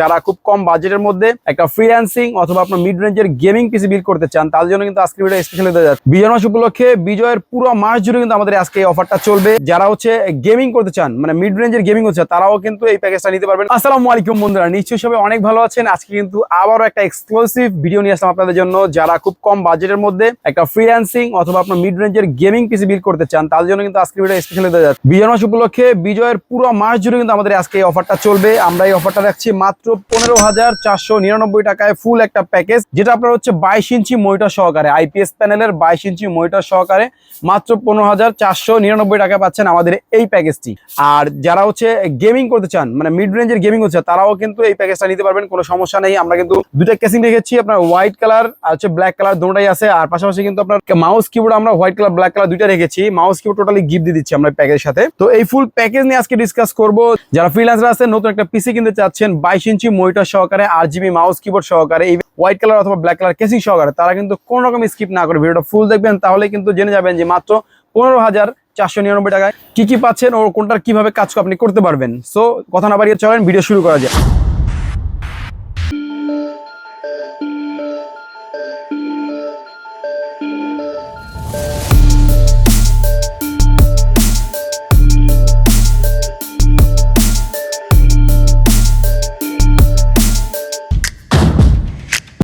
যারা খুব কম বাজেটের মধ্যে একটা ফ্রিল্যান্সিং অথবা আপনার মিড রেঞ্জের গেমিং পিসি বিল্ড করতে চান, তাদের জন্য কিন্তু আজকে ভিডিও স্পেশালি দেওয়া যাচ্ছে। বিজয় মাস উপলক্ষে বিজয়ের পুরো মাস জুড়ে কিন্তু আমাদের আজকে এই অফারটা চলবে। যারা হচ্ছে গেমিং করতে চান মানে মিড রেঞ্জের গেমিং হচ্ছে, তারাও কিন্তু এই প্যাকেজটা নিতে পারবেন। আসসালামু আলাইকুম বন্ধুরা, নিশ্চয়ই সবাই অনেক ভালো আছেন। আজকে কিন্তু আবারও একটা এক্সক্লুসিভ ভিডিও নিয়ে আসলাম আপনাদের জন্য। যারা খুব কম বাজেটের মধ্যে একটা ফ্রিল্যান্সিং অথবা আপনার মিড রেঞ্জের গেমিং পিসি বিল্ড করতে চান, তাদের জন্য কিন্তু আজকে ভিডিও স্পেশালি দেওয়া যাচ্ছে। বিজয় মাস উপলক্ষে বিজয়ের পুরো মাস জুড়ে কিন্তু আমাদের আজকে এই অফারটা চলবে। আমরা এই অফারটা রাখছি মাত্র পনেরো হাজার চারশো নিরানব্বই টাকায় ফুল একটা প্যাকেজ যেটা আপনার হচ্ছে বাইশ ইঞ্চি মনিটর সহকারে আইপিএস প্যানেলের বাইশ ইঞ্চি মনিটর সহকারে মাত্র পনেরো হাজার চারশো নিরানব্বই টাকা পাচ্ছেন আমাদের এই প্যাকেজটি আর যারা হচ্ছে গেমিং করতে চান মানে মিড রেঞ্জের গেমিং হচ্ছে তারাও কিন্তু এই প্যাকেজটা নিতে পারবেন, কোনো সমস্যা নেই। আমরা কিন্তু দুটা কেসিং রেখেছি, আপনার হোয়াইট কালার আর হচ্ছে ব্ল্যাক কালার দুটাই আছে। আর পাশাপাশি কিন্তু আপনার মাউস কিবোর্ড আমরা হোয়াইট কালার ব্ল্যাক কালার দুইটা রেখেছি। মাউস কিবোর্ড টোটালি গিফট দিয়ে দিচ্ছি আমরা প্যাকেজের সাথে। তো এই ফুল প্যাকেজ নিয়ে আজকে ডিসকাস করব। যারা ফ্রিল্যান্সার আছেন, নতুন একটা পিসি কিনতে চাচ্ছেন, বাইশ ইঞ্চি মনিটর সহকারে আর জিবি মাউস কিবোর্ড সহকারে, এই হোয়াইট কালার অথবা ব্ল্যাক কালার কেসিং সহকারে, তারা কিন্তু কোনো রকম স্কিপ না করে ভিডিওটা ফুল দেখবেন তাহলে কিন্তু জেনে যাবেন যে মাত্র পনেরো হাজার চারশো নিরানব্বই টাকায় কি কি পাচ্ছেন ও কোনটার কীভাবে কাজ আপনি করতে পারবেন। সো কথা না বাড়িয়ে চলেন ভিডিও শুরু করা যায়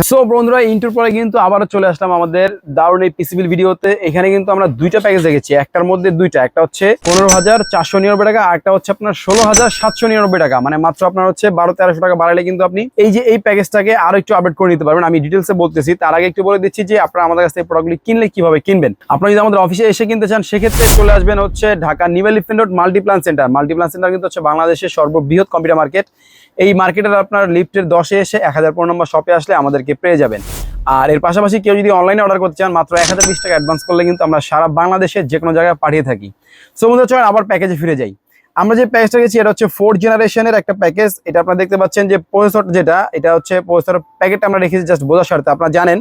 সো বন্ধুরা ইন্টুর পরে কিন্তু আবারও চলে আসলাম আমাদের দারুণ এই পিসিবিল ভিডিওতে। এখানে কিন্তু আমরা দুইটা প্যাকেজ দেখেছি, একটার মধ্যে দুইটা। একটা হচ্ছে পনেরো হাজার চারশো নিরানব্বই টাকা একটা হচ্ছে আপনার ষোলো হাজার সাতশো নিরানব্বই টাকা। মানে মাত্র আপনার হচ্ছে বারো তেরোশো টাকা বাড়ালে কিন্তু আপনি এই যে এই প্যাকেজটাকে আরও একটু আপডেট করে নিতে পারবেন। আমি ডিটেলসে বলতেছি, তার আগে একটু বলে দিচ্ছি যে আপনারা আমাদের কাছ থেকে প্রোডাক্টগুলি কিনলে কীভাবে কিনবেন। আপনারা যদি আমাদের অফিসে এসে কিনতে চান, সেক্ষেত্রে চলে আসবেন হচ্ছে Dhaka new elephant road Multiplan centre Multiplan centre কিন্তু হচ্ছে বাংলাদেশের সর্ববৃহৎ কম্পিউটার মার্কেট এই মার্কেটের আপনার লিফটের দশে এসে এক হাজার পনেরো নম্বর শপে আসলে আমাদেরকে পেয়ে যাবেন। আর এর পাশাপাশি কেউ যদি অনলাইনে অর্ডার করতে চান, মাত্র এক হাজার বিশ টাকা অ্যাডভান্স করলে কিন্তু আমরা সারা বাংলাদেশের যে কোনো জায়গায় পাঠিয়ে থাকি। সো বন্ধুরা, চলেন আবার প্যাকেজে ফিরে যাই। আমরা যে প্যাকেজটা গেছি এটা হচ্ছে ফোর্থ জেনারেশনের একটা প্যাকেজ এটা আপনারা দেখতে পাচ্ছেন যে প্রসেসর যেটা, এটা হচ্ছে প্রসেসর প্যাকেটটা আমরা রেখেছি জাস্ট বোঝার স্বার্থে। আপনারা জানেন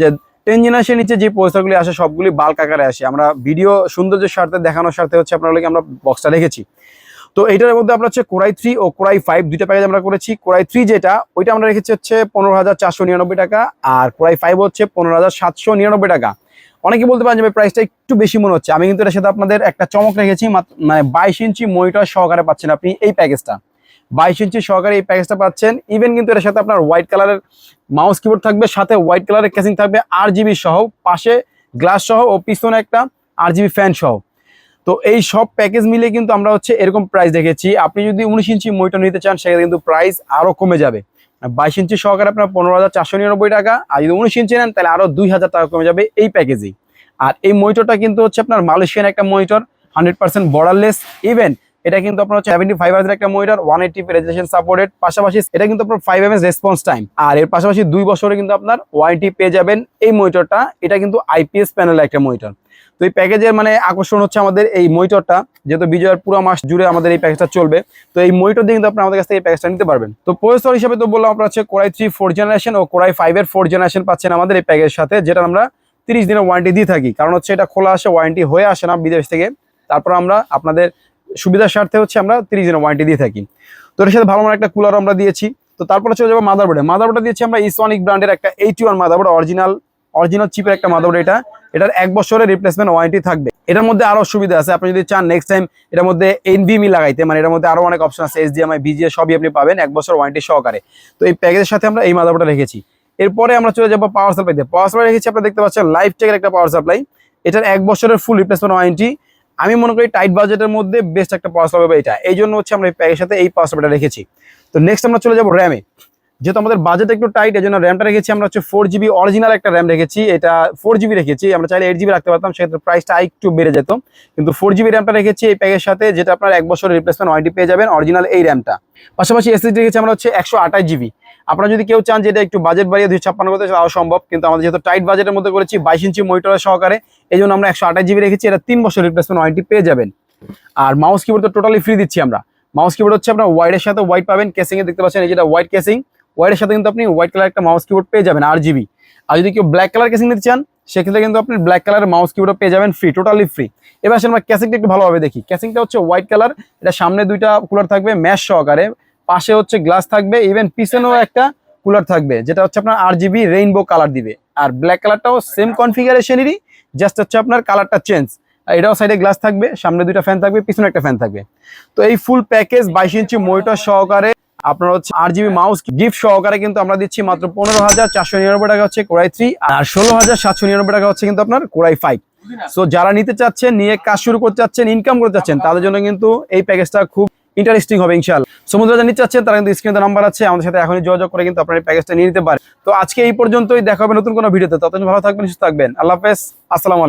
যে টেন জেনারেশন নিচে যে প্রসেসরগুলি আসে, সবগুলি বাল্ক আকারে আসে। আমরা ভিডিও সৌন্দর্যের স্বার্থে, দেখানোর স্বার্থে হচ্ছে আপনার লোকে আমরা বক্সটা রেখেছি। তো এইটার মধ্যে আপনার হচ্ছে কোরাই থ্রি ও কোরাই ফাইভ দুইটা প্যাকেজ আমরা করেছি। কোরাই থ্রি যেটা, ওইটা আমরা রেখেছি হচ্ছে পনেরো হাজার চারশো নিরানব্বই টাকা আর কোরাই ফাইভ হচ্ছে পনেরো হাজার সাতশো নিরানব্বই টাকা। অনেকে বলতে পারেন যে প্রাইসটা একটু বেশি মনে হচ্ছে। আমি কিন্তু এটার সাথে আপনাদের একটা চমক রেখেছি মানে বাইশ ইঞ্চি মনিটর সহকারে পাচ্ছেন আপনি এই প্যাকেজটা বাইশ ইঞ্চি সহকারে এই প্যাকেজটা পাচ্ছেন। ইভেন কিন্তু এটার সাথে আপনার হোয়াইট কালারের মাউস কিবোর্ড থাকবে, সাথে হোয়াইট কালারের কেসিং থাকবে আর জিবি সহ, পাশে গ্লাস সহ ও পিছনে একটা আর জিবি ফ্যান সহ। তো এই সব প্যাকেজ মিলে কিন্তু আমরা হচ্ছে এরকম প্রাইস দেখেছি। আপনি যদি উনিশ ইঞ্চি মইটা নিতে চান, সেক্ষেত্রে কিন্তু প্রাইস আরও কমে যাবে। বাইশ ইঞ্চি সহকারে আপনার পনেরো হাজার চারশো নিরানব্বই টাকা। আর যদি উনিশ ইঞ্চি নেন, তাহলে আরও দুই হাজার টাকা কমে যাবে এই প্যাকেজেই আর এই মনিটরটা কিন্তু হচ্ছে আপনার মালয়েশিয়ান একটা monitor hundred percent borderless even এটা কিন্তু আপনার হচ্ছে সেভেন্টি ফাইভ হাজার একটা monitor one eighty registration supported পাশাপাশি এটা কিন্তু আপনার ফাইভ এম রেসপন্স টাইম আর এর পাশাপাশি দুই বছরে কিন্তু আপনার ওয়ারেন্টি পেয়ে যাবেন এই মনিটরটা, এটা কিন্তু আইপিএস প্যানেলের একটা মনিটর। তো এই প্যাকেজের মানে আকর্ষণ হচ্ছে আমাদের এই মনিটরটা, যেহেতু বিজয়ের পুরো মাস জুড়ে আমাদের এই প্যাকেজটা চলবে, তো এই মনিটর দিয়ে কিন্তু আপনি আমাদের কাছ থেকে এই প্যাকেজটা নিতে পারবেন। তো প্রসেসর হিসেবে তো বললাম আপনার হচ্ছে core i three four generation O core i ফাইভের ফোর জেনারেশন পাচ্ছেন আমাদের এই প্যাকেজের সাথে, যেটা আমরা তিরিশ দিনের ওয়ারেন্টি দিয়ে থাকি। কারণ হচ্ছে এটা খোলা আসে ওয়ারেন্টি হয়ে আসে না বিদেশ থেকে। তারপর আমরা আপনাদের সুবিধার স্বার্থে হচ্ছে আমরা তিরিশ দিনের ওয়ারেন্টি দিয়ে থাকি। তো এর সাথে ভালো মানের একটা কুলার আমরা দিয়েছি। তো তারপরে চলে যাব মাদারবোর্ডে মাদারবোর্ডে দিয়েছি আমরা ইসনিক ব্র্যান্ডের একটা eighty one motherboard original original চিপের একটা মাদার মাদারবোর্ড এটা। এটার এক বছরের রিপ্লেসমেন্ট ওয়ারেন্টি থাকবে। এটার মধ্যে আরও সুবিধা আছে। আপনি যদি চান নেক্সট টাইম এটার মধ্যে এনভিএমই লাগাইতে মানে এটার মধ্যে আরও অনেক অপশন আছে এইচডিএমআই বিজিএ সবই আপনি পাবেন এক বছর ওয়ারেন্টি সহকারে। তো এই প্যাকেজের সাথে আমরা এই মাদারবোর্ডটা রেখেছি। এরপরে আমরা চলে যাব পাওয়ার সাপ্লাইতে পাওয়ার সাপ্লাই রেখেছি আপনারা দেখতে পাচ্ছেন লাইফ টেকের একটা পাওয়ার সাপ্লাই এটার এক বছরের ফুল রিপ্লেসমেন্ট ওয়ারেন্টি আমি মনে করি টাইট বাজেটের মধ্যে বেস্ট একটা পাওয়ার সাপ্লাই এটা। এই জন্য হচ্ছে আমরা এই প্যাকের সাথে এই পাওয়ার সাপ্লাইটা রেখেছি। তো নেক্সট আমরা চলে যাব র্যামে যেহেতু আমাদের বাজেট একটু টাইট এই জন্য র্যামটা রেখেছি আমরা হচ্ছে ফোর জিবি অরিজিনাল একটা র্যাম রেখেছি। এটা ফোর জিবি রেখেছি, আমরা চাইলে এইট জিবি রাখতে পারতাম, সেক্ষেত্রে প্রাইসটা একটু বেড়ে যেত। কিন্তু ফোর জিবি র্যামটা রেখেছি এই প্যাকের সাথে, যেটা আপনার এক বছর রিপ্লেসমেন্ট ওয়ারেন্টি পেয়ে যাবেন অরিজিনাল এই র্যামটা পাশাপাশি এসএসডি রেখেছি আমরা হচ্ছে একশো আঠাশ জিবি আপনারা যদি কেউ চান যে এটা একটু বাজেট বাড়িয়ে দুই ছাপ্পান্ন করতে, তাও সম্ভব, কিন্তু আমাদের যেহেতু টাইট বাজেটের মধ্যে করেছি, বাইশ ইঞ্চি মনিটরের সহকারে এই জন্য আমরা একশো আঠাশ জিবি রেখেছি, এটা তিন বছর রিপ্লেসমেন্ট ওয়ারেন্টি পেয়ে যাবেন। আর মাউস কিবোর্ড তো টোটালি ফ্রি দিচ্ছি আমরা। মাউস কিবোর্ড হচ্ছে আপনার হোয়াইটের সাথে হোয়াইট পাবেন কেসিংয়ে দেখতে পাচ্ছেন, এই যেটা হোয়াইট কেসিং হোয়াইটের সাথে কিন্তু আপনি হোয়াইট কালার একটা মাউস কিবোর্ড পেয়ে যাবেন আর জিবি আর যদি কেউ ব্ল্যাক কালার কেসিং নিতে চান, সেক্ষেত্রে কিন্তু আপনি ব্ল্যাক কালারের মাউস কিবোর্ড পেয়ে যাবেন ফ্রি টোটালি ফ্রি এবার আমরা ক্যাসিংটা একটু ভালোভাবে দেখি। ক্যাসিংটা হচ্ছে হোয়াইট কালার এটা সামনে দুইটা কুলার থাকবে ম্যাশ সহকারে। পাশে হচ্ছে গ্লাস থাকবে ইভেন পিছনেও একটা কুলার থাকবে, যেটা হচ্ছে আপনার আর জিবি রেইনবো কালার দিবে। আর ব্ল্যাক কালারটাও সেম কনফিগারেশনেরই জাস্ট হচ্ছে আপনার কালারটা চেঞ্জ এটাও সাইডে গ্লাস থাকবে, সামনে দুইটা ফ্যান থাকবে, পিছনে একটা ফ্যান থাকবে। তো এই ফুল প্যাকেজ বাইশ ইঞ্চি মনিটর সহকারে আপনার হচ্ছে আট জিবি মাউস গিফট সহকারে কিন্তু আমরা দিচ্ছি মাত্র পনেরো হাজার চারশো নিরানব্বই টাকা হচ্ছে কোরাই থ্রি আর ষোলো হাজার সাতশো নিরানব্বই টাকা হচ্ছে কিন্তু আপনার কোরাই ফাইভ সো যারা নিতে চাচ্ছেন নিয়ে কাজ শুরু করতে চাচ্ছেন ইনকাম করতে চাচ্ছেন তাদের জন্য কিন্তু এই প্যাকেজটা খুব ইন্টারেস্টিং হবে ইনশাল সমুদ্র যারা নিতে চাচ্ছেন তারা কিন্তু স্ক্রিনে নাম্বার আছে আমাদের সাথে এখনই যোগাযোগ করে কিন্তু আপনার এই প্যাকেজটা নিয়ে নিতে পারেন। তো আজকে এই পর্যন্তই দেখা হবে নতুন কোনো ভিডিওতে। ততদিন ভালো থাকবেন সুস্থ থাকবেন। আল্লাহ হাফেজ আসসালামু আলাইকুম।